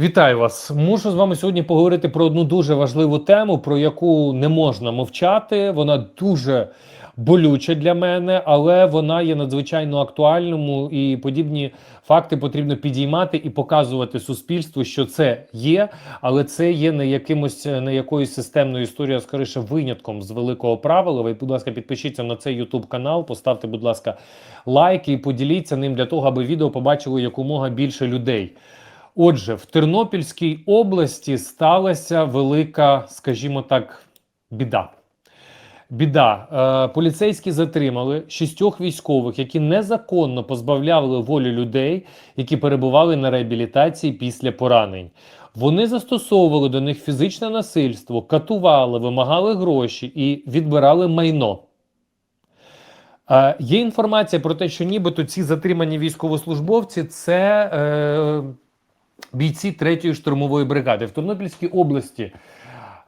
Вітаю вас! Мушу з вами сьогодні поговорити про одну дуже важливу тему, про яку не можна мовчати. Вона дуже болюча для мене, але вона є надзвичайно актуальною, і подібні факти потрібно підіймати і показувати суспільству, що це є, але це є не якимось не якоюсь системною історією, а скоріше винятком з великого правила. Ви, будь ласка, підпишіться на цей YouTube канал, поставте, будь ласка, лайк і поділіться ним для того, аби відео побачило якомога більше людей. Отже, в Тернопільській області сталася велика, скажімо так, біда. Біда. Е, поліцейські затримали шістьох військових, які незаконно позбавляли волі людей, які перебували на реабілітації після поранень. Вони застосовували до них фізичне насильство, катували, вимагали гроші і відбирали майно. Е, є інформація про те, що нібито ці затримані військовослужбовці це. Е, бійці 3-ї штурмової бригади в Тернопільській області.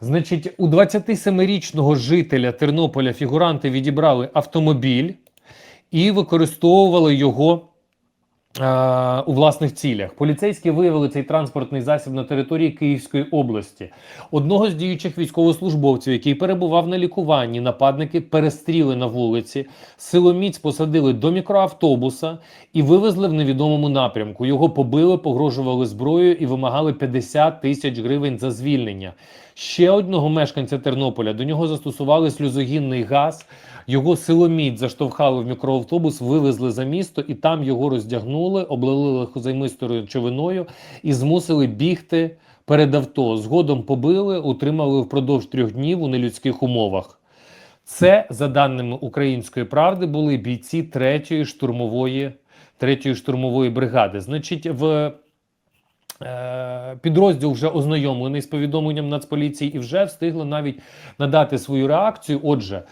Значить, у 27-річного жителя Тернополя фігуранти відібрали автомобіль і використовували його у власних цілях. Поліцейські виявили цей транспортний засіб на території Київської області. Одного з діючих військовослужбовців, який перебував на лікуванні, нападники перестріли на вулиці, силоміць посадили до мікроавтобуса і вивезли в невідомому напрямку. Його побили, погрожували зброєю і вимагали 50 тисяч гривень за звільнення. Ще одного мешканця Тернополя до нього застосували сльозогінний газ. Його силоміць заштовхали в мікроавтобус, вивезли за місто і там його роздягнули, облили легкозаймистою речовиною і змусили бігти перед авто. Згодом побили, утримали впродовж трьох днів у нелюдських умовах. Це, за даними української правди, були бійці 3-ї штурмової 3-ї штурмової бригади. Значить, в підрозділ вже ознайомлений з повідомленням Нацполіції і вже встигли навіть надати свою реакцію. Отже,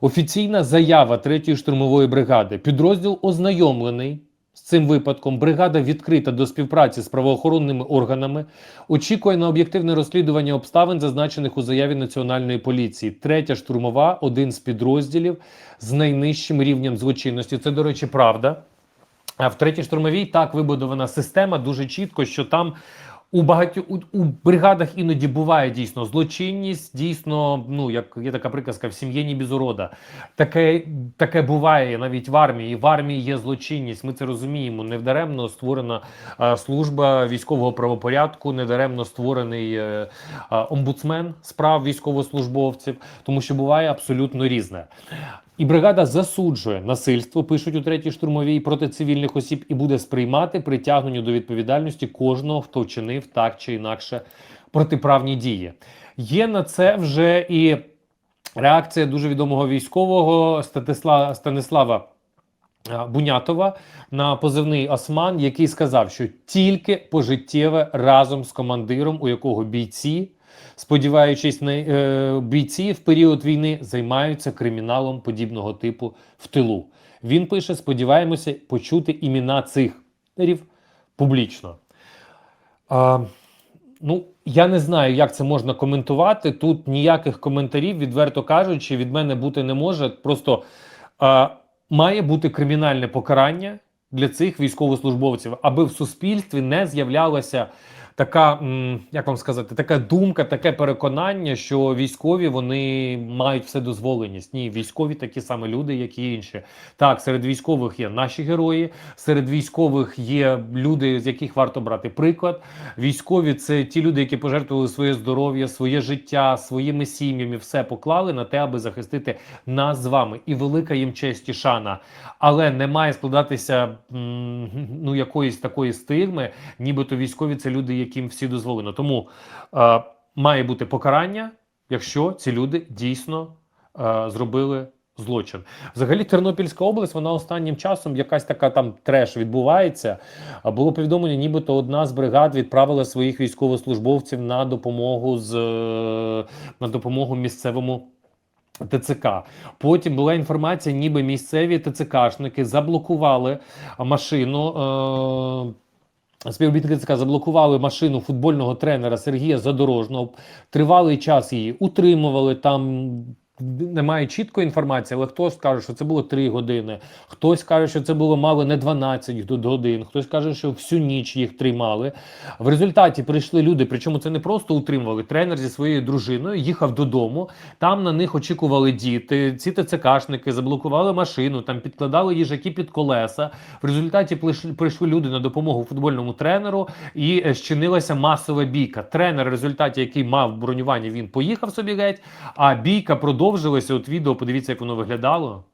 офіційна заява 3-ї штурмової бригади. Підрозділ ознайомлений. З цим випадком бригада відкрита до співпраці з правоохоронними органами, очікує на об'єктивне розслідування обставин, зазначених у заяві Національної поліції. Третя штурмова один з підрозділів з найнижчим рівнем злочинності. Це, до речі, правда. А в третій штурмовій так вибудована система дуже чітко, що там у багатьох у, у бригадах іноді буває дійсно злочинність. Дійсно, ну як є така приказка в сім'ї ні без урода. Таке таке буває навіть в армії. В армії є злочинність. Ми це розуміємо. Невдаремно створена а, служба військового правопорядку, недаремно створений е, а, омбудсмен справ військовослужбовців, тому що буває абсолютно різне. І бригада засуджує насильство, пишуть у третій штурмовій проти цивільних осіб, і буде сприймати притягненню до відповідальності кожного, хто вчинив так чи інакше протиправні дії. Є на це вже і реакція дуже відомого військового. Станислава Бунятова на позивний Осман, який сказав, що тільки пожиттєве разом з командиром, у якого бійці сподіваючись на е, бійці в період війни займаються криміналом подібного типу в тилу. Він пише: сподіваємося почути імена цих публічно. А, Ну, я не знаю, як це можна коментувати. Тут ніяких коментарів, відверто кажучи, від мене бути не може. Просто а, має бути кримінальне покарання для цих військовослужбовців, аби в суспільстві не з'являлося така, як вам сказати, така думка, таке переконання, що військові вони мають все дозволеність. Ні, військові такі самі люди, як і інші. Так, серед військових є наші герої, серед військових є люди, з яких варто брати приклад. Військові це ті люди, які пожертвували своє здоров'я, своє життя, своїми сім'ями, все поклали на те, аби захистити нас з вами. І велика їм честь і шана. Але не має складатися ну якоїсь такої стигми, нібито військові це люди, які яким всі дозволено. Тому е, має бути покарання, якщо ці люди дійсно е, зробили злочин. Взагалі, Тернопільська область, вона останнім часом якась така там треш відбувається. Було повідомлення, нібито одна з бригад відправила своїх військовослужбовців на допомогу з на допомогу місцевому. ТЦК потім була інформація, ніби місцеві ТЦКшники заблокували машину. Е Співробітники ЦК заблокували машину футбольного тренера Сергія Задорожного. Тривалий час її утримували там. Немає чіткої інформації, але хтось каже, що це було 3 години, хтось каже, що це було мало не 12 годин, хтось каже, що всю ніч їх тримали. В результаті прийшли люди, причому це не просто утримували. Тренер зі своєю дружиною їхав додому. Там на них очікували діти. Ці ТЦКшники заблокували машину, там підкладали їжаки під колеса. В результаті прийшли, люди на допомогу футбольному тренеру і е, щинилася масова бійка. Тренер, в результаті який мав бронювання, він поїхав собі геть. А бійка продовжилася. От відео, подивіться, як воно виглядало.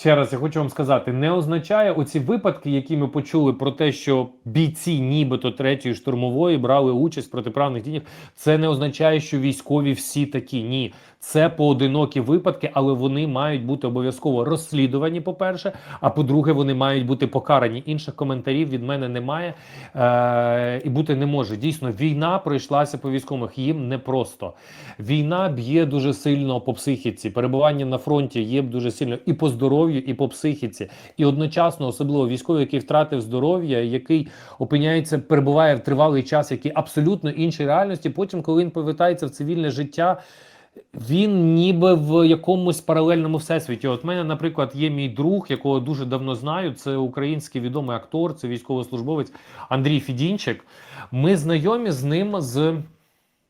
Ще раз я хочу вам сказати, не означає оці випадки, які ми почули про те, що бійці, нібито третьої штурмової, брали участь в протиправних діях. Це не означає, що військові всі такі. Ні, це поодинокі випадки, але вони мають бути обов'язково розслідувані. По перше, а по-друге, вони мають бути покарані. Інших коментарів від мене немає е- і бути не може. Дійсно, війна пройшлася по військових. Їм непросто. Війна б'є дуже сильно по психіці. Перебування на фронті є дуже сильно і по здоров'ю, і по психіці. І одночасно, особливо військовий, який втратив здоров'я, який опиняється, перебуває в тривалий час, який абсолютно іншій реальності. Потім, коли він повертається в цивільне життя. Він ніби в якомусь паралельному всесвіті. От мене, наприклад, є мій друг, якого дуже давно знаю. Це український відомий актор, це військовослужбовець Андрій Фідінчик. Ми знайомі з ним з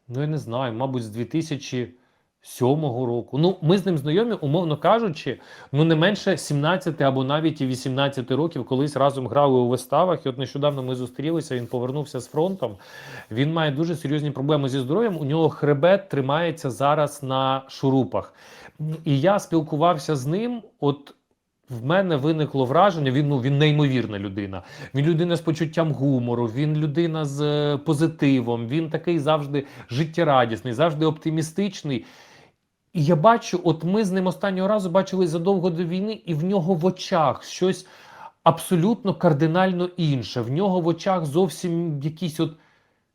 ну я не знаю, мабуть, з 2007 року. Ну, ми з ним знайомі, умовно кажучи, ну не менше 17 або навіть і 18 років, колись разом грали у виставах. І от нещодавно ми зустрілися. Він повернувся з фронтом. Він має дуже серйозні проблеми зі здоров'ям. У нього хребет тримається зараз на шурупах. І я спілкувався з ним. От в мене виникло враження. Він ну він неймовірна людина. Він людина з почуттям гумору, він людина з е, позитивом. Він такий завжди життєрадісний, завжди оптимістичний. І я бачу, от ми з ним останнього разу бачили задовго до війни, і в нього в очах щось абсолютно кардинально інше. В нього в очах зовсім якісь от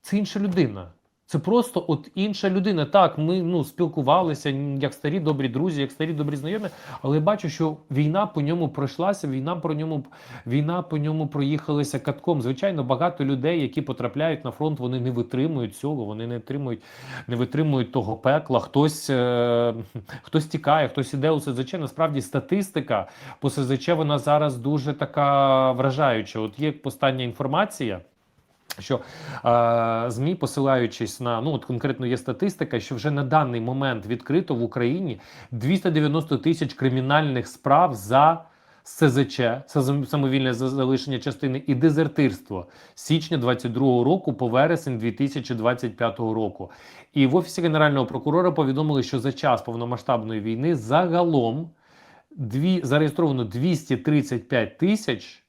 це інша людина. Це просто от інша людина. Так, ми ну спілкувалися як старі добрі друзі, як старі добрі знайомі. Але я бачу, що війна по ньому пройшлася. Війна про ньому війна по ньому проїхалася катком. Звичайно, багато людей, які потрапляють на фронт, вони не витримують цього. Вони не витримують, не витримують того пекла. Хтось е, хтось тікає, хтось іде у СЗЧ. Насправді статистика по СЗЧ вона зараз дуже така вражаюча. От є остання інформація. Що е, змі, посилаючись на ну от конкретно є статистика, що вже на даний момент відкрито в Україні 290 тисяч кримінальних справ за СЗЧ, самовільне залишення частини і дезертирство січня 22 року по вересень 2025 року. І в офісі генерального прокурора повідомили, що за час повномасштабної війни загалом дві зареєстровано 235 тисяч.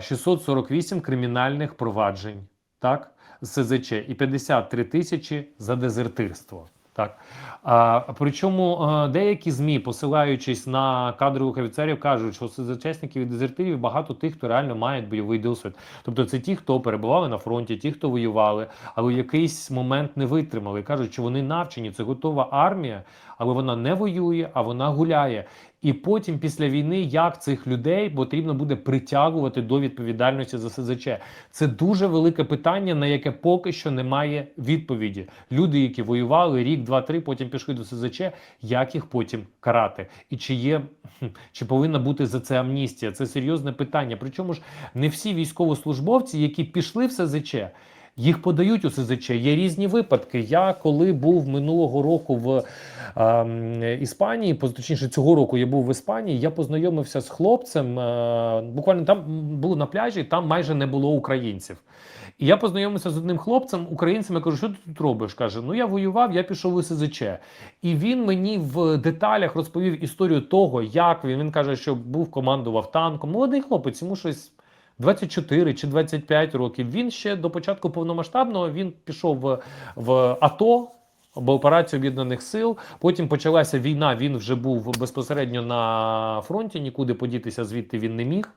648 кримінальних проваджень, так, СЗЧ і 53 тисячі за дезертирство. Так а, причому а, деякі змі, посилаючись на кадрових офіцерів, кажуть, що з учасників і дезертирів багато тих, хто реально має бойовий досвід. Тобто, це ті, хто перебували на фронті, ті, хто воювали, але в якийсь момент не витримали. кажуть, що вони навчені, це готова армія, але вона не воює, а вона гуляє. І потім, після війни, як цих людей потрібно буде притягувати до відповідальності за СЗЧ. Це дуже велике питання, на яке поки що немає відповіді. Люди, які воювали рік, два, три, потім пішли до СЗЧ, як їх потім карати? І чи є чи повинна бути за це амністія? Це серйозне питання. Причому ж не всі військовослужбовці, які пішли в СЗЧ. Їх подають у СЗЧ. Є різні випадки. Я коли був минулого року в е, Іспанії, точніше цього року я був в Іспанії. Я познайомився з хлопцем. Е, буквально там був на пляжі, там майже не було українців. І я познайомився з одним хлопцем, українцем. Я кажу, що ти тут робиш? каже: Ну я воював, я пішов у СЗЧ. І він мені в деталях розповів історію того, як він. Він каже, що був командував танком. Молодий хлопець, йому щось. 24 чи 25 років. Він ще до початку повномасштабного він пішов в, в АТО. Або операцію об'єднаних сил. Потім почалася війна. Він вже був безпосередньо на фронті, нікуди подітися звідти він не міг.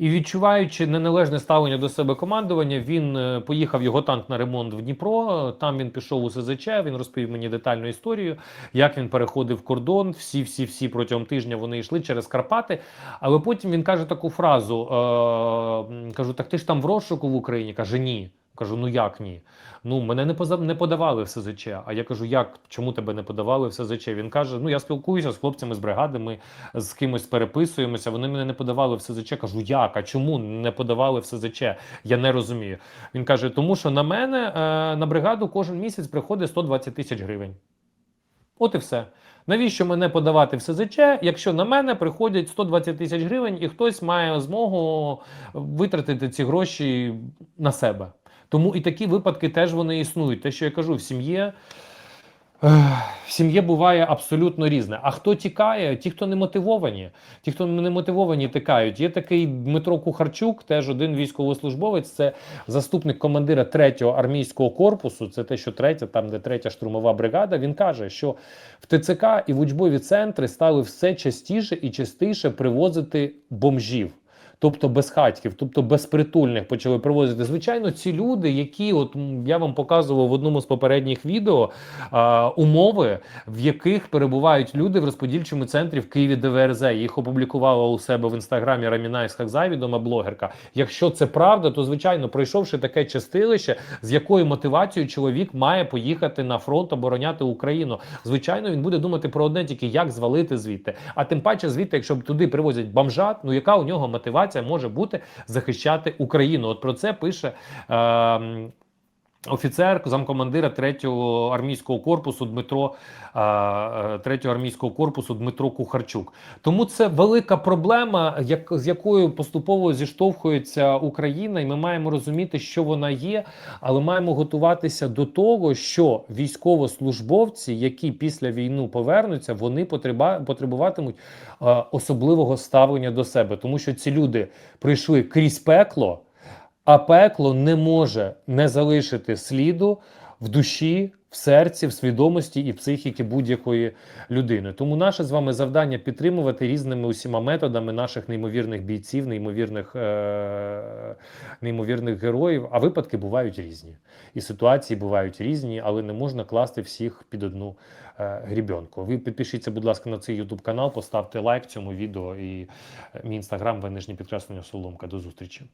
І відчуваючи неналежне ставлення до себе командування, він е, поїхав його танк на ремонт в Дніпро. Там він пішов у СЗЧ. Він розповів мені детальну історію, як він переходив кордон. Всі, всі, всі протягом тижня вони йшли через Карпати. Але потім він каже таку фразу: е, кажу: так ти ж там в розшуку в Україні? каже, ні. Кажу, ну як ні? Ну мене не поза не подавали в СЗЧ. А я кажу, як чому тебе не подавали в СЗЧ? Він каже: Ну я спілкуюся з хлопцями з бригади, ми з кимось переписуємося. Вони мене не подавали в СЗЧ. Кажу, як? А чому не подавали в СЗЧ? Я не розумію. Він каже: тому що на мене е, на бригаду кожен місяць приходить 120 тисяч гривень. От і все. Навіщо мене подавати в СЗЧ, якщо на мене приходять 120 тисяч гривень, і хтось має змогу витратити ці гроші на себе. Тому і такі випадки теж вони існують. Те, що я кажу, в сім'ї. В сім'ї буває абсолютно різне. А хто тікає? Ті, хто не мотивовані. Ті, хто не мотивовані, тікають. Є такий Дмитро Кухарчук, теж один військовослужбовець, це заступник командира 3-го армійського корпусу. Це те, що третя, там де третя штурмова бригада. Він каже, що в ТЦК і в учбові центри стали все частіше і частіше привозити бомжів. Тобто безхатьків, тобто безпритульних почали привозити. Звичайно, ці люди, які от я вам показував в одному з попередніх відео а, умови, в яких перебувають люди в розподільчому центрі в Києві ДВРЗ. Їх опублікувала у себе в інстаграмі Раміна Ісхакзай, відома блогерка. Якщо це правда, то звичайно, пройшовши таке чистилище, з якою мотивацією чоловік має поїхати на фронт обороняти Україну. Звичайно, він буде думати про одне тільки як звалити звідти. А тим паче, звідти, якщо туди привозять бомжат, ну яка у нього мотивація може бути захищати Україну? От про це пише. Е, Офіцер, замкомандира 3-го армійського корпусу Дмитро е, е, 3-го армійського корпусу Дмитро Кухарчук. Тому це велика проблема, як, з якою поступово зіштовхується Україна, і ми маємо розуміти, що вона є, але маємо готуватися до того, що військовослужбовці, які після війни повернуться, вони потребуватимуть е, особливого ставлення до себе, тому що ці люди прийшли крізь пекло. А пекло не може не залишити сліду в душі, в серці, в свідомості і психіки будь-якої людини. Тому наше з вами завдання підтримувати різними усіма методами наших неймовірних бійців, неймовірних, е- неймовірних героїв. А випадки бувають різні. І ситуації бувають різні, але не можна класти всіх під одну е- грібенку. Ви підпишіться, будь ласка, на цей YouTube канал, поставте лайк цьому відео і е, мій інстаграм, ви нижнє підкреслення Соломка. До зустрічі.